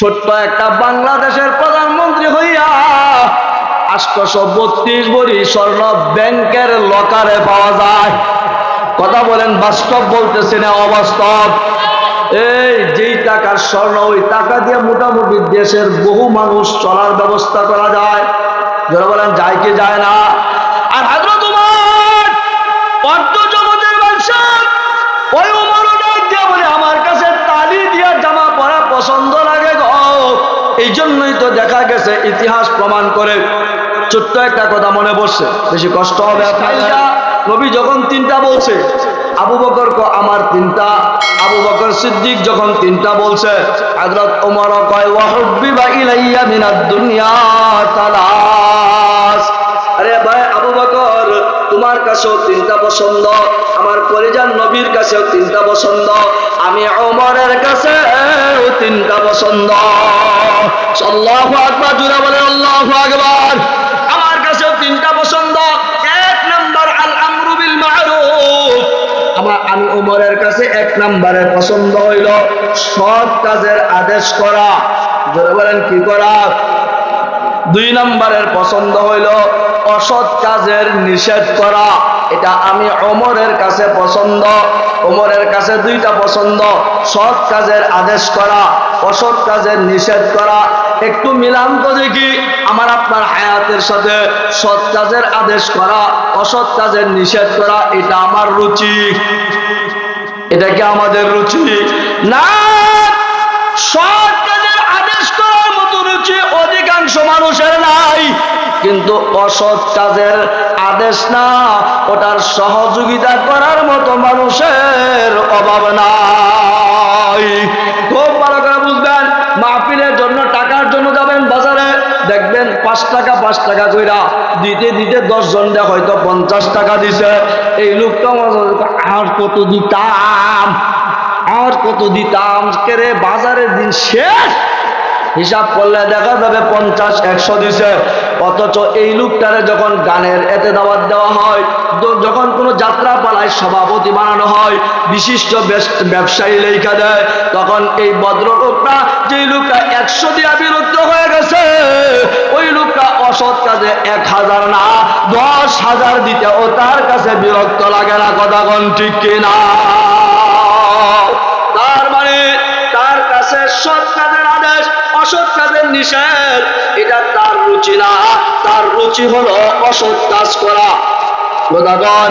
ছোট্ট একটা বাংলাদেশের প্রধানমন্ত্রী হইয়া আটশো বত্রিশ বড়ি স্বর্ণ ব্যাংকের লকারে পাওয়া যায়। কথা বলেন, বাস্তব বলতেছে না অবাস্তব? এই যেই টাকার স্বর্ণ, ওই টাকা দিয়ে মোটামুটি দেশের বহু মানুষ চলার ব্যবস্থা করা যায়। যারা বলেন, যায় কি যায় না? গেছে ইতিহাস প্রমাণ করে ছোট্ট একটা কথা মনে পড়ছে। বেশি কষ্ট হবে নবী যখন তিনটা বলছে, আবু বকর আমার তিনটা, আবু বকর সিদ্দিক যখন তিনটা বলছে, হযরত ওমর কয় ওয়াহুব্বিবা ইলাইয়া মিনাদ দুনিয়া তালাস আরে ভাই, আবু বকর, তোমার কাছেও তিনটা পছন্দ, আমার পরিজান নবীর কাছেও তিনটা পছন্দ। আমি ওমরের কাছে তিনটা পছন্দ। আল্লাহু আকবার জুড়ে বলে আল্লাহু আকবার। আমার কাছেও তিনটা পছন্দ। এক নাম্বার আল আমরু বিল মারুফ আমার আমি ওমরের কাছে এক নাম্বারের পছন্দ হইল। সৎ কাজের আদেশ করা। জোরে বলেন কি করা? দুই নম্বরের পছন্দ হইল অসৎ কাজের নিষেধ করা। এটা আমি অমরের কাছে পছন্দ। ওমরের কাছে দুইটা পছন্দ। সৎ কাজের আদেশ করা, অসৎ কাজের নিষেধ করা। একটু মিলান তো দেখি, আমার আপনার হায়াতের সাথে সৎ কাজের আদেশ করা, অসৎ কাজের নিষেধ করা, এটা আমার রুচি। এটা কি আমাদের রুচি? না! সৎ কাজের আদেশ করার মতো রুচি অধিকাংশ মানুষের নাই কিন্তু অসৎ কাজের আদেশ না, ওটার সহযোগিতা করার মতো মানুষের অভাব নাই। খুব ভালো করে বুঝবেন, মাহফিলের জন্য, টাকার জন্য যাবেন বাজারে, দেখবেন পাঁচ টাকা পাঁচ টাকা কইরা দিতে দিতে দশ জনটা হয়তো পঞ্চাশ টাকা দিছে। এই লোকটা আর কত দিতাম, আর কত দিতাম কেরে বাজারের দিন শেষ? হিসাব করলে দেখা যাবে পঞ্চাশ, একশো দিছে। অথচ এই লোকটারে যখন গানের এতে দাওয়াত দেওয়া হয় যখন কোনো যাত্রা পালায় সভাপতি বানানো হয়, বিশিষ্ট বেশ- ব্যবসায়ী লেখা দেয়, তখন এই ভদ্রলোকটা যেই লোকটা একশো দিয়া বিরক্ত হয়ে গেছে, ওই লোকটা অসৎ কাজে এক হাজার না, দশ হাজার দিতে ও তার কাছে বিরক্ত লাগে না, কথা কোন ঠিক কিনা? তার মানে তার কাছে সৎ কাজের আদেশ অসৎ কাজের নিষেধ। এটা তার রুচি না। তার রুচি হলো অসৎ কাজ করা। খোদাগণ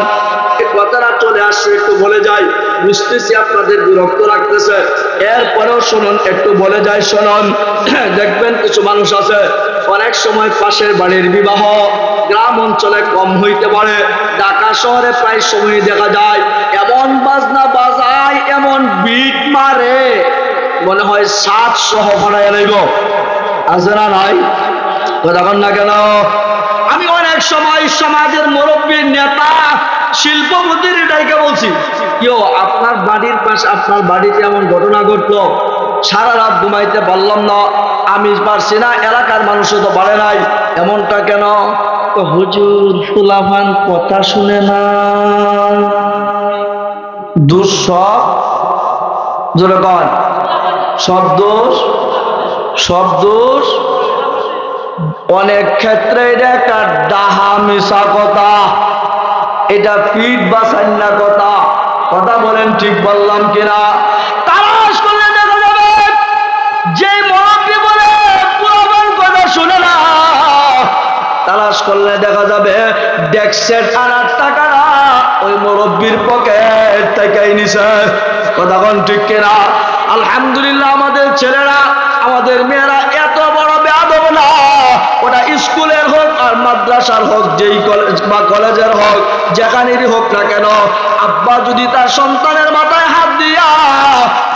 এই কথাটা চলে আসছে, একটু বলে যাই। বুঝতেছি আপনাদের বিরক্ত রাখতেছে এরপরেও শুনুন, একটু বলে যাই, শুনুন। দেখবেন কিছু মানুষ আছে, অনেক সময় পাশের বাড়ির বিবাহ গ্রাম অঞ্চলে কম হইতে পারে। ঢাকা শহরে প্রায় সময় দেখা যায়, এমন বাজনা বাজায়, এমন বিট মারে। মনে হয় সাত সহ ভাড়ায় নেব আছে না নাই? তখন না কেন? আমি অনেক সময় সমাজের মুরব্বীর নেতা শিল্পপতির এটাইকে বলছি কেউ আপনার বাড়ির পাশে আপনার বাড়িতে এমন ঘটনা ঘটলো? সারা রাত ঘুমাইতে পারলাম না। আমি পারছি না এলাকার মানুষও তো পারে নাই। এমনটা কেন? তো হুজুর ফুলাভান কথা শুনে না। দুঃসব জোরে সব দোষ সব দোষ। অনেক ক্ষেত্রে এটা একটা ডাহা মিশা কথা। এটা পিঠ বা সান্না কথা। কথা বলেন ঠিক বললাম কিনা? তালাশ করলে দেখা যাবে, যে বলে কথা শুনে না। তালাশ করলে দেখা যাবে ডেক্সের আনার টাকাটা ওই মুরব্বীর পকেট থেকে নিছে কথা কোন ঠিক কিনা? আলহামদুলিল্লাহ, আমাদের ছেলেরা, আমাদের মেয়েরা এত বড় বেয়াদব না। ওটা স্কুলের হোক আর মাদ্রাসার হোক, যেই কলেজ বা কলেজের হোক, যেখানেরই হোক না কেন, আব্বা যদি তার সন্তানের মাথায় হাত দিয়া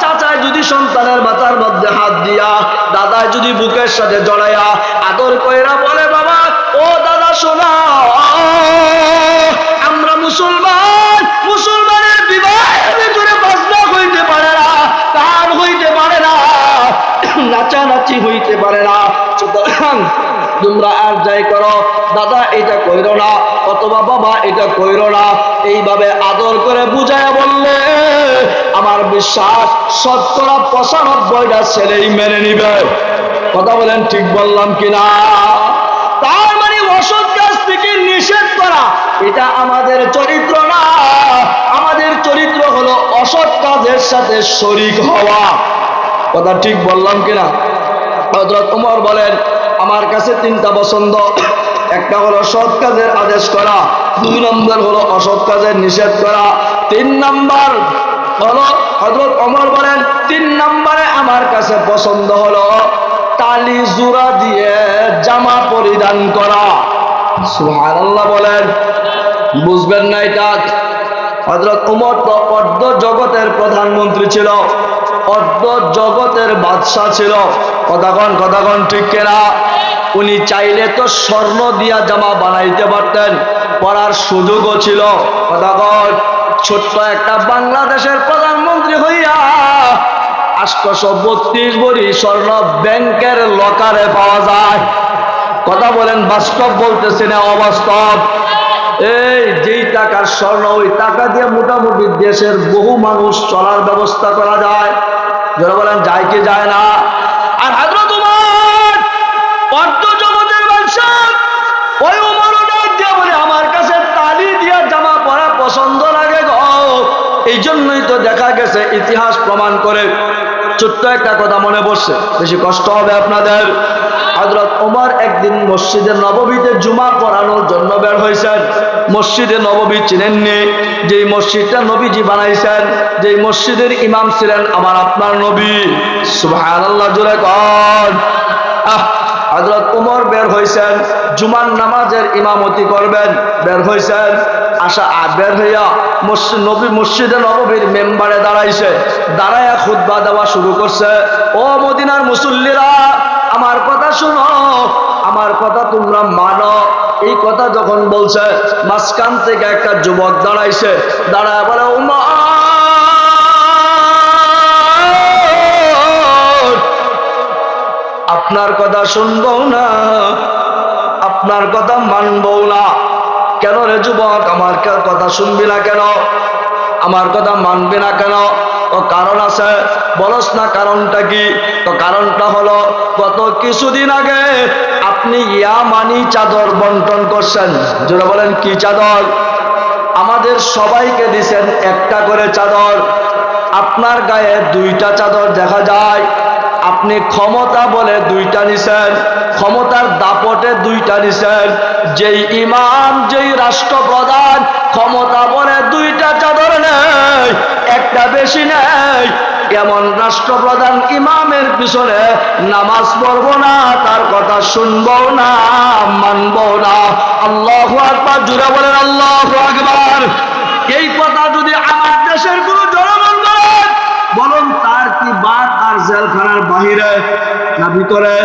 চাচায় যদি সন্তানের মাথার মধ্যে হাত দিয়া দাদায় যদি বুকের সাথে জড়াইয়া আদর কইরা বলে, বাবা, ও দাদা শোনা মুসলমান, মুসলমানের বিবাহের ভিতরে বাজনা হইতে পারে না, গান হইতে পারে না, নাচানাচি হইতে পারে না। সুতরাং তোমরা আর যাই করো, দাদা এটা কইরো না, অথবা বাবা এটা কইরো না। এইভাবে আদর করে বুঝায় বললে, আমার বিশ্বাস শতকরা পঁচানব্বইটা ছেলেই মেনে নিবে। কথা বলেন ঠিক বললাম কিনা? তার মানে অসৎ কাজ থেকে নিষেধ করা এটা আমাদের চরিত্র না। আমাদের চরিত্র হলো অসৎ কাজের সাথে শরিক হওয়া। কথা ঠিক বললাম কিনা? হজরত উমর বলেন, আমার কাছে তিনটা পছন্দ। একটা হলো সৎ কাজের আদেশ করা, দুই নম্বর হলো অসৎ কাজের নিষেধ করা। তিন নম্বর হলো হজরত অমর বলেন, তিন নম্বরে আমার কাছে পছন্দ হলো তালি জোড়া দিয়ে জামা পরিধান করা। সুবহানাল্লাহ বলেন বুঝবেন না এটা। হজরত উমর তো অর্ধ জগতের প্রধানমন্ত্রী ছিল, অর্ধ জগতের বাদশাহ ছিল। কথাগণ কথাগণ, ঠিক কেনা? উনি চাইলে তো স্বর্ণ দিয়া জামা বানাইতে পারতেন, পড়ার সুযোগও ছিল। কথাগণ, ছোট্ট একটা বাংলাদেশের প্রধানমন্ত্রী হইয়া আটশো বত্রিশ বড়ি স্বর্ণ ব্যাংকের লকারে পাওয়া যায়। কথা বলেন, বাস্তব বলতেছে না, অবাস্তব। এই যেই টাকার স্বর্ণ, ওই টাকা দিয়ে মোটামুটি দেশের বহু মানুষ চলার ব্যবস্থা করা যায়। যারা বলেন, যায় যায় না? আর জামা পরা পছন্দ লাগে এই জন্যই তো দেখা গেছে, ইতিহাস প্রমাণ করে ছোট্ট একটা কথা মনে পড়ছে। বেশি কষ্ট হবে আপনাদের। হজরত ওমর একদিন মসজিদে নববীতে জুমা পড়ানোর জন্য বের হয়েছেন। মসজিদে নববী চিনেননি। যেই মসজিদটা নবীজি বানাইছেন, যেই মসজিদের ইমাম ছিলেন আমার আপনার নবী। সুবহানাল্লাহ জুড়ে কন। আহ হজরত উমর বের হয়েছেন, জুমার নামাজের ইমামতি করবেন, বের হয়েছেন। আশা আর বের হইয়া মসজিদ নবী মসজিদে নববীর মেম্বারে দাঁড়াইছে। দাঁড়াইয়া খুতবা দেওয়া শুরু করছে। ও মদিনার মুসল্লিরা আমার কথা শুনো, আমার কথা তোমরা মানো। এই কথা যখন বলছে, মাঝখান থেকে একটা যুবক দাঁড়াইছে। দাঁড়ায় বলে উমা আপনার কথা শুনব না, আপনার কথা মানবো না। কেন রে যুবক, আমার কথা শুনবি না কেন? আমার কথা মানবে না কেন? ও কারণ আছে। বলস না কারণটা কি? তো কারণটা হলো, গত কিছুদিন আগে আপনি ইয়ামানি চাদর বন্টন করছেন। যেটা বলেন, কি চাদর? আমাদের সবাইকে দিছেন একটা করে চাদর। আপনার গায়ে দুইটা চাদর দেখা যায়। আপনি ক্ষমতা বলে দুইটা নিছেন। ক্ষমতার দাপটে দুইটা নিছেন। যেই ইমাম, যেই রাষ্ট্রপ্রধান, ক্ষমতা বলে দুইটা চাদর নেই, একটা বেশি নেই। এমন রাষ্ট্রপ্রধান ইমামের পিছনে নামাজ পড়ব না, তার কথা শুনব না, মানবো না। আল্লাহ আকবার জুড়ে বলেন, আল্লাহ আকবার। এই কথা যদি আমার দেশের কোন জনগণ বলেন বলুন, তার কি বাদ আর জেলখানার বাহিরে না ভিতরে?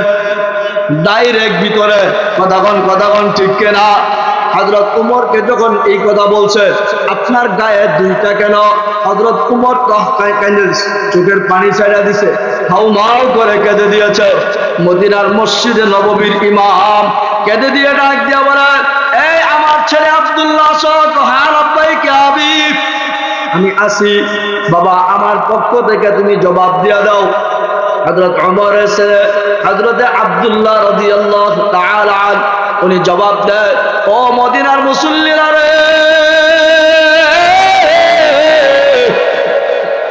ডাইরেক্ট ভিতরে। কথাগণ কথাগণ ঠিক কেনা? হজরত উমরকে যখন এই কথা বলছে, আপনার গায়ে দুইটা কেন? হজরত উমর চোখের পানি ছাড়া দিছে, হাউ মাউ করে কেঁদে দিয়েছে। মদিনার মসজিদে নববীর ইমাম কেঁদে দিয়ে ডাক দিয়া বলে, এই আমার ছেলে আব্দুল্লাহ সক হ্যাঁ আব্বাই কে আমি আসি, বাবা, আমার পক্ষ থেকে তুমি জবাব দিয়া দাও। হজরত অমর এসে হজরতে আবদুল্লাহ রদি আল্লাহ উনি জবাব দেয়, ও মদিনার মুসল্লিরা রে,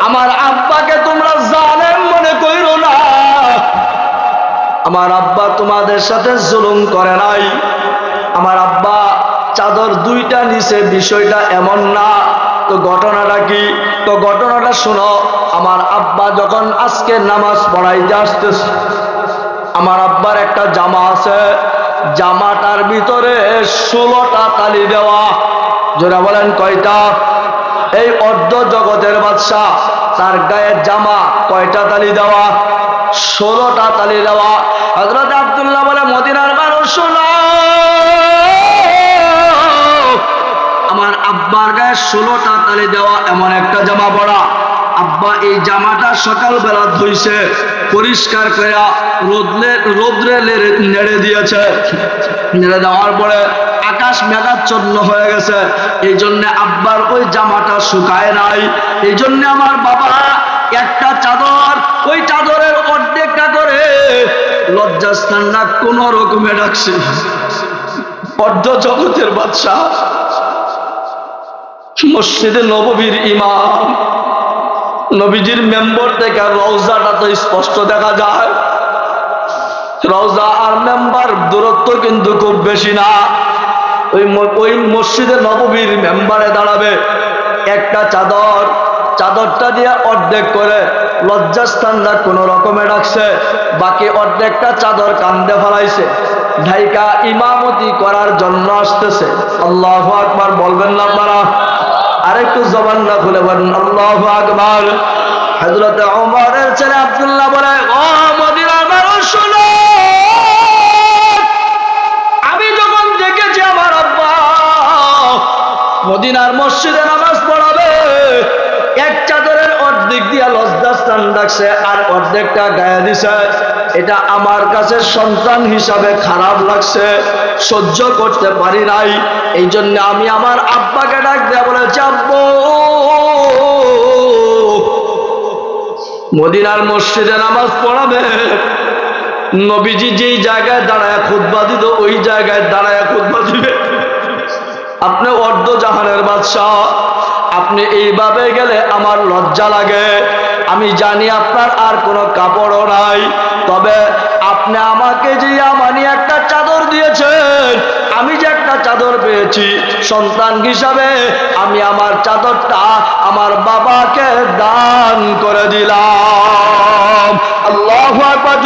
আমার আব্বাকে তোমরা জালেম মনে কইরো না। আমার আব্বা তোমাদের সাথে জুলুম করে নাই। আমার আব্বা চাদর দুইটা নিচে, বিষয়টা এমন না। তো ঘটনাটা কি? তো ঘটনাটা শোনো, আমার আব্বা যখন আজকে নামাজ পড়াইতে আসতেছে, আমার আব্বার একটা জামা আছে জামাটার ভিতরে ষোলোটা তালি দেওয়া। যারা বলেন কয়টা? এই অর্ধ জগতের বাদশাহ, তার গায়ের জামা কয়টা তালি দেওয়া? ষোলোটা তালি দেওয়া। হজরত আবদুল্লাহ বলে, মদিনার মানুষ, শোনো। আমার আব্বার গায়ে ষোলোটা তালি দেওয়া, এমন একটা জামা পড়া। আব্বা এই জামাটা সকালবেলা ধুইছে, পরিষ্কার করে রোদ্রে রোদ্রে নেড়ে দিয়েছে। নেড়ে দেওয়ার পরে আকাশ মেঘাচ্ছন্ন হয়ে গেছে। এই জন্য আব্বার ওই জামাটা শুকায় নাই। এই জন্য আমার বাবা একটা চাদর, ওই চাদরের অর্ধেকটা করে লজ্জাস্থানটা কোন রকমে রাখছে অর্ধ জগতের বাদশাহ। মসজিদে নববীর ইমাম। নবীজির মেম্বর থেকে রওজাটা তো স্পষ্ট দেখা যায়। রওজা আর মেম্বার দূরত্ব কিন্তু খুব বেশি না। ওই ওই মসজিদে নববীর মেম্বারে দাঁড়াবে একটা চাদর। চাদরটা দিয়ে অর্ধেক করে লজ্জাস্থানটা কোনো রকমে রাখছে বাকি অর্ধেকটা চাদর কান্দে ফেলাইছে। ঢাইকা ইমামতি করার জন্য আসতেছে। আল্লাহ আকবার বলবেন না আপনারা? আরেকটু জবান না খুলে বলেন, আল্লাহ আকবর। হজরত ওমরের ছেলে আব্দুল্লাহ বলে, ও মদিনার মানুষ আমি যখন দেখেছি আমার আব্বা মদিনার মসজিদে অর্ধেক দিয়া লজ্জাস্থান রাখছে, আর অর্ধেকটা গায়ে দিছে। এটা আমার কাছে সন্তান হিসাবে খারাপ লাগছে, সহ্য করতে পারি নাই। এই জন্য আমি আমার আব্বাকে ডাক দেয়া বলেছি আব্বু মদিনার মসজিদে নামাজ পড়াবে। নবীজি যেই জায়গায় দাঁড়ায় খুদ্া দিত, ওই জায়গায় দাঁড়ায় খুদ্া দিবে। আপনি অর্ধ জাহানের বাদশাহ। আপনি এইভাবে গেলে আমার লজ্জা লাগে। আমি জানি আপনার আর কোনো কাপড়ও নাই। তবে আপনি আমাকে যে আমানি একটা চাদর দিয়েছেন, আমি যে একটা চাদর পেয়েছি, সন্তান হিসাবে আমি আমার চাদরটা আমার বাবাকে দান করে দিলাম। আল্লাহ আকবার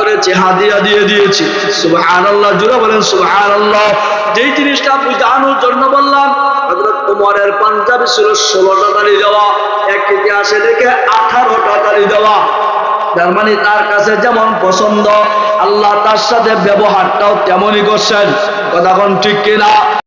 করেছে হাদিয়া দিয়ে দিয়েছি। সুবহানাল্লাহ, জুড়ে বলেন সুবহানাল্লাহ। যেই জিনিসটা বুঝানোর জন্য বললাম পাঞ্জাবি ছিল ষোলোটা তালি দেওয়া, এক ইতিহাসে দেখে আঠারোটা তালি দেওয়া। তার মানে তার কাছে যেমন পছন্দ, আল্লাহ তার সাথে ব্যবহারটাও তেমনই করছেন। কথা ঠিক কিনা?